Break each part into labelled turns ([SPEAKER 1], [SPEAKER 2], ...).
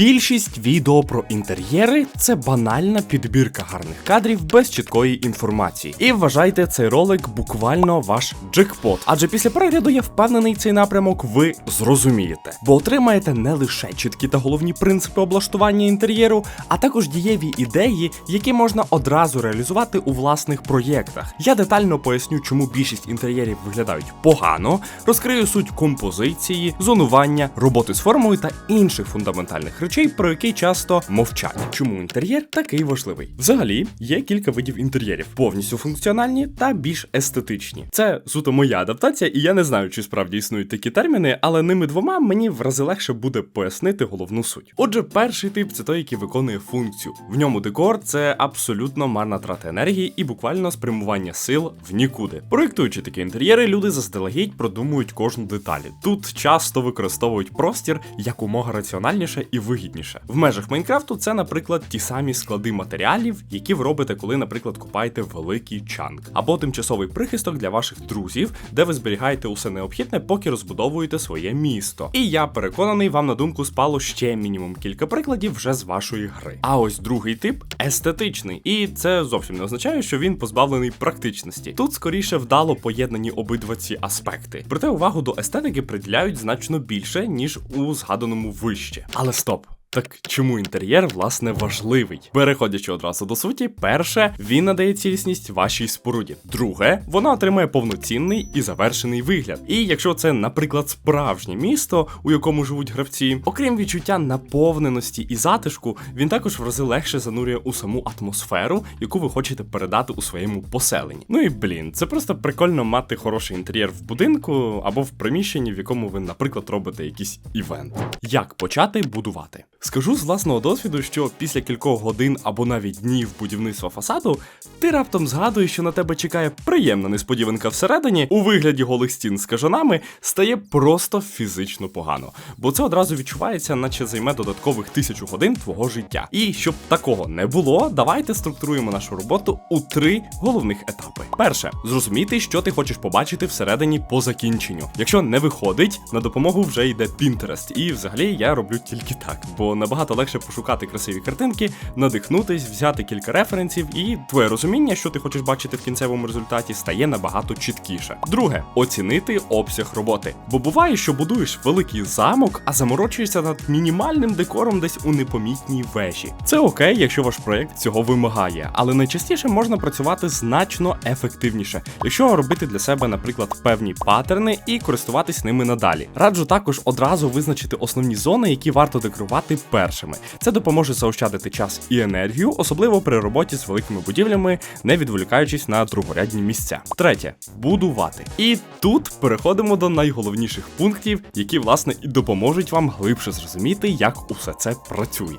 [SPEAKER 1] Більшість відео про інтер'єри це банальна підбірка гарних кадрів без чіткої інформації. І вважайте цей ролик буквально ваш джекпот. Адже після перегляду я впевнений, цей напрямок ви зрозумієте, бо отримаєте не лише чіткі та головні принципи облаштування інтер'єру, а також дієві ідеї, які можна одразу реалізувати у власних проєктах. Я детально поясню, чому більшість інтер'єрів виглядають погано, розкрию суть композиції, зонування, роботи з формою та інших фундаментальних речей, про які часто мовчать. Чому інтер'єр такий важливий? Взагалі є кілька видів інтер'єрів: повністю функціональні та більш естетичні. Це суто моя адаптація, і я не знаю, чи справді існують такі терміни, але ними двома мені в рази легше буде пояснити головну суть. Отже, перший тип це той, який виконує функцію. В ньому декор це абсолютно марна трата енергії і буквально спрямування сил в нікуди. Проєктуючи такі інтер'єри, люди заздалегідь продумують кожну деталь. Тут часто використовують простір якомога раціональніше і вигідніше. В межах Майнкрафту це, наприклад, ті самі склади матеріалів, які ви робите, коли, наприклад, купаєте великий чанк, або тимчасовий прихисток для ваших друзів, де ви зберігаєте усе необхідне, поки розбудовуєте своє місто. І я переконаний, вам на думку спало ще мінімум кілька прикладів вже з вашої гри. А ось другий тип естетичний, і це зовсім не означає, що він позбавлений практичності. Тут скоріше вдало поєднані обидва ці аспекти. Проте увагу до естетики приділяють значно більше, ніж у згаданому вище. Але стоп. Так чому інтер'єр власне важливий? Переходячи одразу до суті, перше, він надає цілісність вашій споруді. Друге, вона отримує повноцінний і завершений вигляд. І якщо це, наприклад, справжнє місто, у якому живуть гравці, окрім відчуття наповненості і затишку, він також в рази легше занурює у саму атмосферу, яку ви хочете передати у своєму поселенні. Ну і блін, це просто прикольно мати хороший інтер'єр в будинку або в приміщенні, в якому ви, наприклад, робите якийсь івент. Як почати будувати? Скажу з власного досвіду, що після кількох годин або навіть днів будівництва фасаду, ти раптом згадуєш, що на тебе чекає приємна несподіванка всередині у вигляді голих стін з кажанами, стає просто фізично погано, бо це одразу відчувається, наче займе додаткових тисячу годин твого життя. І щоб такого не було, давайте структуруємо нашу роботу у три головних етапи. Перше, зрозуміти, що ти хочеш побачити всередині по закінченню. Якщо не виходить, на допомогу вже йде Pinterest. І взагалі я роблю тільки так, бо набагато легше пошукати красиві картинки, надихнутись, взяти кілька референсів, і твоє розуміння, що ти хочеш бачити в кінцевому результаті, стає набагато чіткіше. Друге, оцінити обсяг роботи. Бо буває, що будуєш великий замок, а заморочуєшся над мінімальним декором десь у непомітній вежі. Це окей, якщо ваш проєкт цього вимагає, але найчастіше можна працювати значно ефективніше, якщо робити для себе, наприклад, певні паттерни і користуватись ними надалі. Раджу також одразу визначити основні зони, які варто декорувати першими. Це допоможе заощадити час і енергію, особливо при роботі з великими будівлями, не відволікаючись на другорядні місця. Третє будувати. І тут переходимо до найголовніших пунктів, які власне і допоможуть вам глибше зрозуміти, як усе це працює.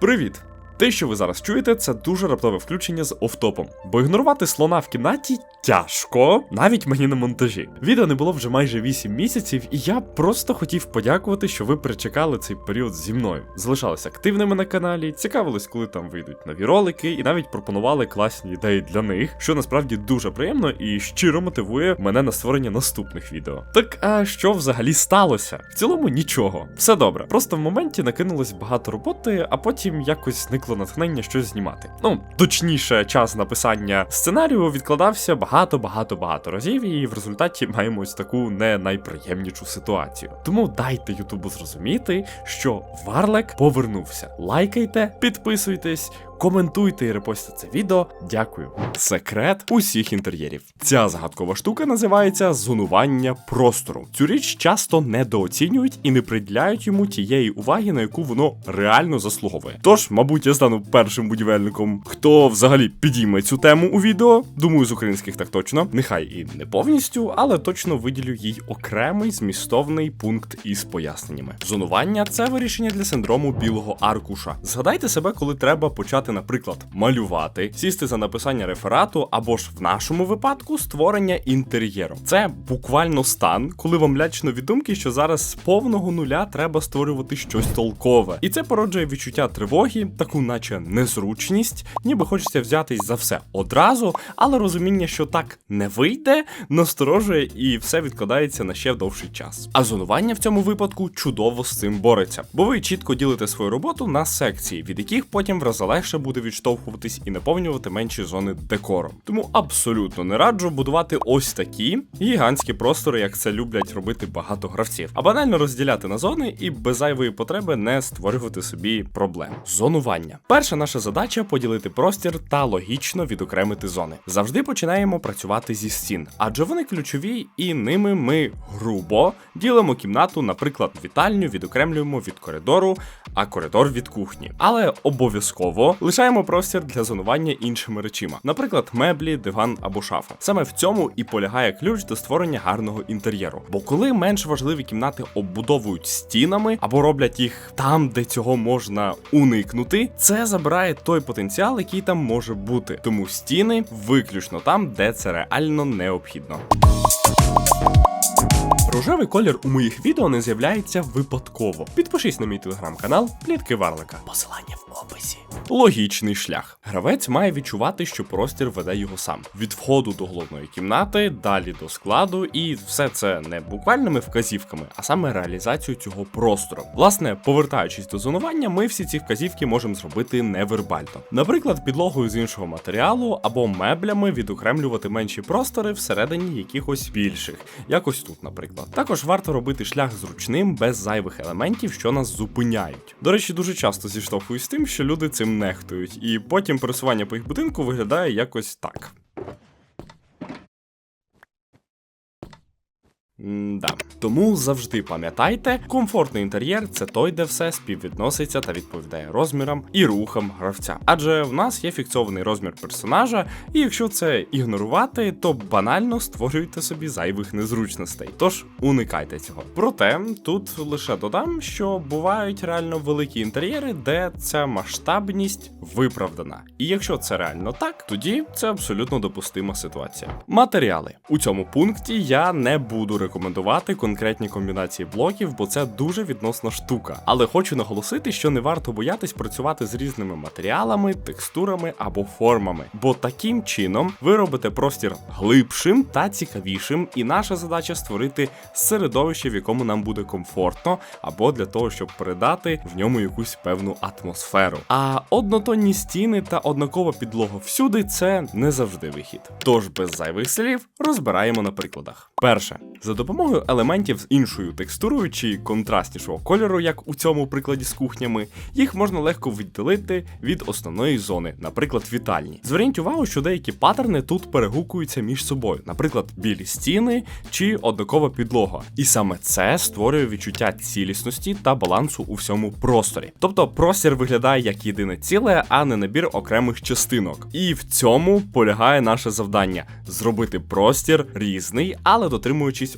[SPEAKER 1] Привіт! Те, що ви зараз чуєте, це дуже раптове включення з офтопом, бо ігнорувати слона в кімнаті тяжко, навіть мені на монтажі. Відео не було вже майже 8 місяців, і я просто хотів подякувати, що ви перечекали цей період зі мною. Залишались активними на каналі, цікавились, коли там вийдуть нові ролики, і навіть пропонували класні ідеї для них, що насправді дуже приємно і щиро мотивує мене на створення наступних відео. Так а що взагалі сталося? В цілому нічого, все добре. Просто в моменті накинулось багато роботи, а потім якось зникло натхнення щось знімати. Ну точніше, час написання сценарію відкладався багато, багато, багато разів, і в результаті маємо ось таку не найприємнішу ситуацію. Тому дайте Ютубу зрозуміти, що Варлек повернувся. Лайкайте, підписуйтесь. Коментуйте і репостите це відео. Дякую. Секрет усіх інтер'єрів. Ця загадкова штука називається зонування простору. Цю річ часто недооцінюють і не приділяють йому тієї уваги, на яку воно реально заслуговує. Тож, мабуть, я стану першим будівельником, хто взагалі підійме цю тему у відео. Думаю, з українських так точно. Нехай і не повністю, але точно виділю їй окремий змістовний пункт із поясненнями. Зонування це вирішення для синдрому білого аркуша. Згадайте себе, коли треба почати почати, наприклад, малювати, сісти за написання реферату, або ж в нашому випадку створення інтер'єру. Це буквально стан, коли вам лячно від думки, що зараз з повного нуля треба створювати щось толкове. І це породжує відчуття тривоги, таку, наче незручність, ніби хочеться взятись за все одразу, але розуміння, що так не вийде, насторожує і все відкладається на ще довший час. А зонування в цьому випадку чудово з цим бореться, бо ви чітко ділите свою роботу на секції, від яких потім в рази легше буде відштовхуватись і наповнювати менші зони декором. Тому абсолютно не раджу будувати ось такі гігантські простори, як це люблять робити багато гравців, а банально розділяти на зони і без зайвої потреби не створювати собі проблем. Зонування. Перша наша задача поділити простір та логічно відокремити зони. Завжди починаємо працювати зі стін, адже вони ключові, і ними ми грубо ділимо кімнату, наприклад, вітальню відокремлюємо від коридору, а коридор від кухні. Але обов'язково лишаємо простір для зонування іншими речима, наприклад, меблі, диван або шафа. Саме в цьому і полягає ключ до створення гарного інтер'єру. Бо коли менш важливі кімнати оббудовують стінами або роблять їх там, де цього можна уникнути, це забирає той потенціал, який там може бути. Тому стіни виключно там, де це реально необхідно. Рожевий колір у моїх відео не з'являється випадково. Підпишись на мій телеграм-канал Плітки Варлика. Посилання в описі. Логічний шлях. Гравець має відчувати, що простір веде його сам. Від входу до головної кімнати, далі до складу, і все це не буквальними вказівками, а саме реалізацію цього простору. Власне, повертаючись до зонування, ми всі ці вказівки можемо зробити невербально. Наприклад, підлогою з іншого матеріалу або меблями відокремлювати менші простори всередині якихось більших, якось тут, наприклад. Також варто робити шлях зручним без зайвих елементів, що нас зупиняють. До речі, дуже часто зіштовхуюсь з тим, що люди цим нехтують, і потім пересування по їх будинку виглядає якось так. Да. Тому завжди пам'ятайте, комфортний інтер'єр це той, де все співвідноситься та відповідає розмірам і рухам гравця. Адже в нас є фіксований розмір персонажа, і якщо це ігнорувати, то банально створюєте собі зайвих незручностей. Тож уникайте цього. Проте тут лише додам, що бувають реально великі інтер'єри, де ця масштабність виправдана. І якщо це реально так, тоді це абсолютно допустима ситуація. Матеріали у цьому пункті я не буду рекомендувати конкретні комбінації блоків, бо це дуже відносна штука. Але хочу наголосити, що не варто боятись працювати з різними матеріалами, текстурами або формами, бо таким чином ви робите простір глибшим та цікавішим, і наша задача створити середовище, в якому нам буде комфортно, або для того, щоб передати в ньому якусь певну атмосферу. А однотонні стіни та однакова підлога всюди це не завжди вихід. Тож без зайвих слів розбираємо на прикладах. Перше, за допомогою елементів з іншою текстурою чи контрастнішого кольору, як у цьому прикладі з кухнями, їх можна легко відділити від основної зони, наприклад, вітальні. Зверніть увагу, що деякі паттерни тут перегукуються між собою, наприклад, білі стіни чи однакова підлога. І саме це створює відчуття цілісності та балансу у всьому просторі. Тобто простір виглядає як єдине ціле, а не набір окремих частинок. І в цьому полягає наше завдання зробити простір різний, але дотримуючись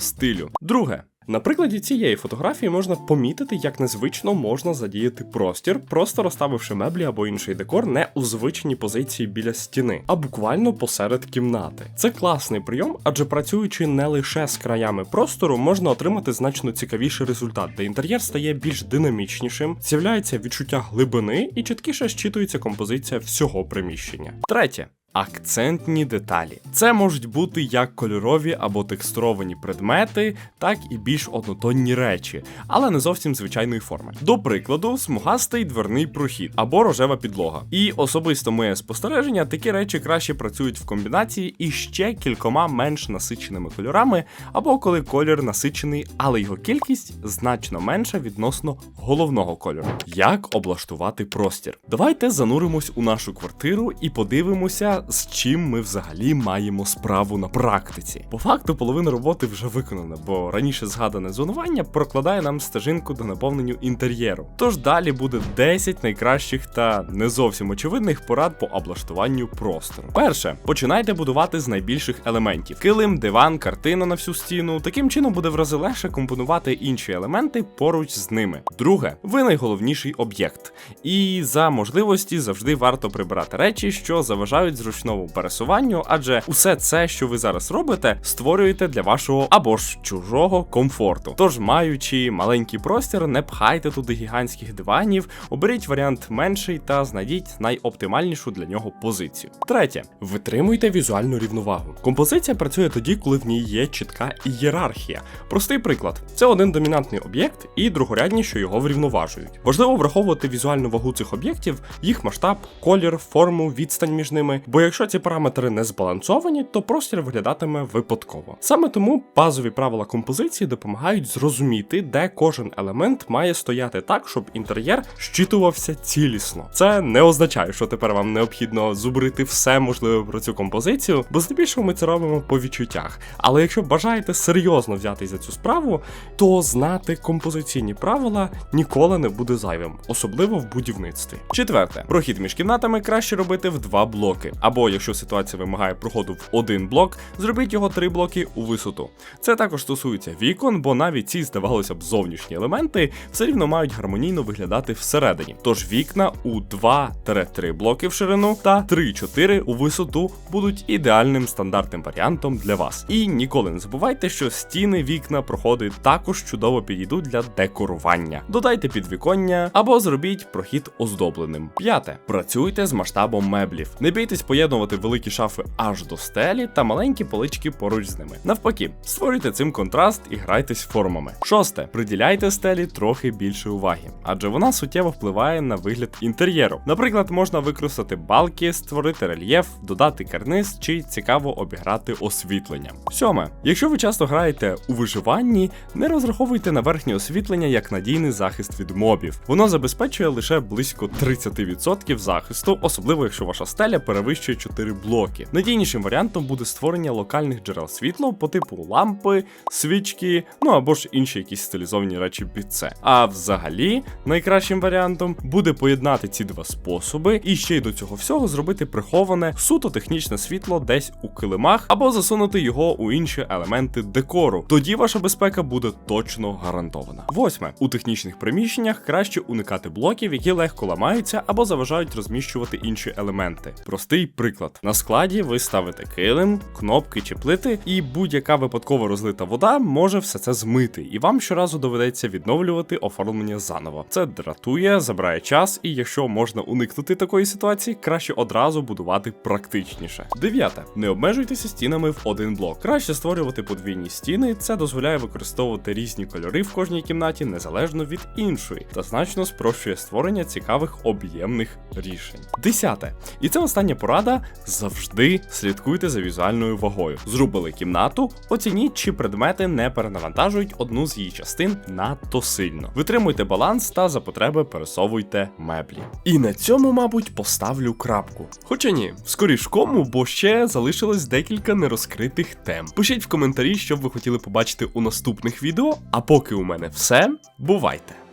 [SPEAKER 1] стилю. Друге. На прикладі цієї фотографії можна помітити, як незвично можна задіяти простір, просто розставивши меблі або інший декор не у звичній позиції біля стіни, а буквально посеред кімнати. Це класний прийом, адже працюючи не лише з краями простору, можна отримати значно цікавіший результат, де інтер'єр стає більш динамічнішим, з'являється відчуття глибини і чіткіше щитується композиція всього приміщення. Третє. Акцентні деталі. Це можуть бути як кольорові або текстуровані предмети, так і більш однотонні речі, але не зовсім звичайної форми. До прикладу, смугастий дверний прохід або рожева підлога. І особисто моє спостереження, такі речі краще працюють в комбінації із ще кількома менш насиченими кольорами, або коли колір насичений, але його кількість значно менша відносно головного кольору. Як облаштувати простір? Давайте зануримось у нашу квартиру і подивимося з чим ми взагалі маємо справу на практиці. По факту, половина роботи вже виконана, бо раніше згадане зонування прокладає нам стежинку до наповненню інтер'єру. Тож далі буде 10 найкращих та не зовсім очевидних порад по облаштуванню простору. Перше, починайте будувати з найбільших елементів: килим, диван, картина на всю стіну. Таким чином буде в рази легше компонувати інші елементи поруч з ними. Друге, ви найголовніший об'єкт, і за можливості завжди варто прибирати речі, що заважають зручному пересуванню, адже усе це, що ви зараз робите, створюєте для вашого або ж чужого комфорту. Тож, маючи маленький простір, не пхайте туди гігантських диванів, оберіть варіант менший та знайдіть найоптимальнішу для нього позицію. Третє, витримуйте візуальну рівновагу. Композиція працює тоді, коли в ній є чітка ієрархія. Простий приклад: це один домінантний об'єкт і другорядні, що його врівноважують. Важливо враховувати візуальну вагу цих об'єктів, їх масштаб, колір, форму, відстань між ними. Бо якщо ці параметри не збалансовані, то простір виглядатиме випадково. Саме тому базові правила композиції допомагають зрозуміти, де кожен елемент має стояти так, щоб інтер'єр щитувався цілісно. Це не означає, що тепер вам необхідно зубрити все можливе про цю композицію, бо здебільшого ми це робимо по відчуттях. Але якщо бажаєте серйозно взятись за цю справу, то знати композиційні правила ніколи не буде зайвим, особливо в будівництві. Четверте, прохід між кімнатами краще робити в два блоки. Або якщо ситуація вимагає проходу в один блок, зробіть його три блоки у висоту. Це також стосується вікон, бо навіть ці, здавалося б, зовнішні елементи все рівно мають гармонійно виглядати всередині. Тож вікна у 2-3 блоки в ширину та 3-4 у висоту будуть ідеальним стандартним варіантом для вас. І ніколи не забувайте, що стіни, вікна, проходи також чудово підійдуть для декорування. Додайте підвіконня або зробіть прохід оздобленим. П'яте. Працюйте з масштабом меблів. Не бійтесь поєднувати великі шафи аж до стелі та маленькі полички поруч з ними. Навпаки, створюйте цим контраст і грайтесь формами. Шосте. Приділяйте стелі трохи більше уваги, адже вона суттєво впливає на вигляд інтер'єру. Наприклад, можна використати балки, створити рельєф, додати карниз чи цікаво обіграти освітлення. Сьоме. Якщо ви часто граєте у виживанні, не розраховуйте на верхнє освітлення як надійний захист від мобів. Воно забезпечує лише близько 30% захисту, особливо якщо ваша стеля перевищує 4 блоки. Надійнішим варіантом буде створення локальних джерел світла по типу лампи, свічки, ну або ж інші якісь стилізовані речі під це. А взагалі, найкращим варіантом буде поєднати ці два способи і ще й до цього всього зробити приховане суто технічне світло десь у килимах або засунути його у інші елементи декору. Тоді ваша безпека буде точно гарантована. Восьме у технічних приміщеннях краще уникати блоків, які легко ламаються або заважають розміщувати інші елементи. Простий приклад: на складі ви ставите килим, кнопки чи плити, і будь-яка випадково розлита вода може все це змити, і вам щоразу доведеться відновлювати оформлення заново. Це дратує, забирає час, і якщо можна уникнути такої ситуації, краще одразу будувати практичніше. Дев'яте. Не обмежуйтеся стінами в один блок. Краще створювати подвійні стіни. Це дозволяє використовувати різні кольори в кожній кімнаті незалежно від іншої, та значно спрощує створення цікавих об'ємних рішень. Десяте. І це остання порада. Завжди слідкуйте за візуальною вагою. Зробили кімнату, оцініть, чи предмети не перенавантажують одну з її частин надто сильно. Витримуйте баланс та за потреби пересовуйте меблі. І на цьому, мабуть, поставлю крапку. Хоча ні, скоріш кому, бо ще залишилось декілька нерозкритих тем. Пишіть в коментарі, що б ви хотіли побачити у наступних відео. А поки у мене все, бувайте!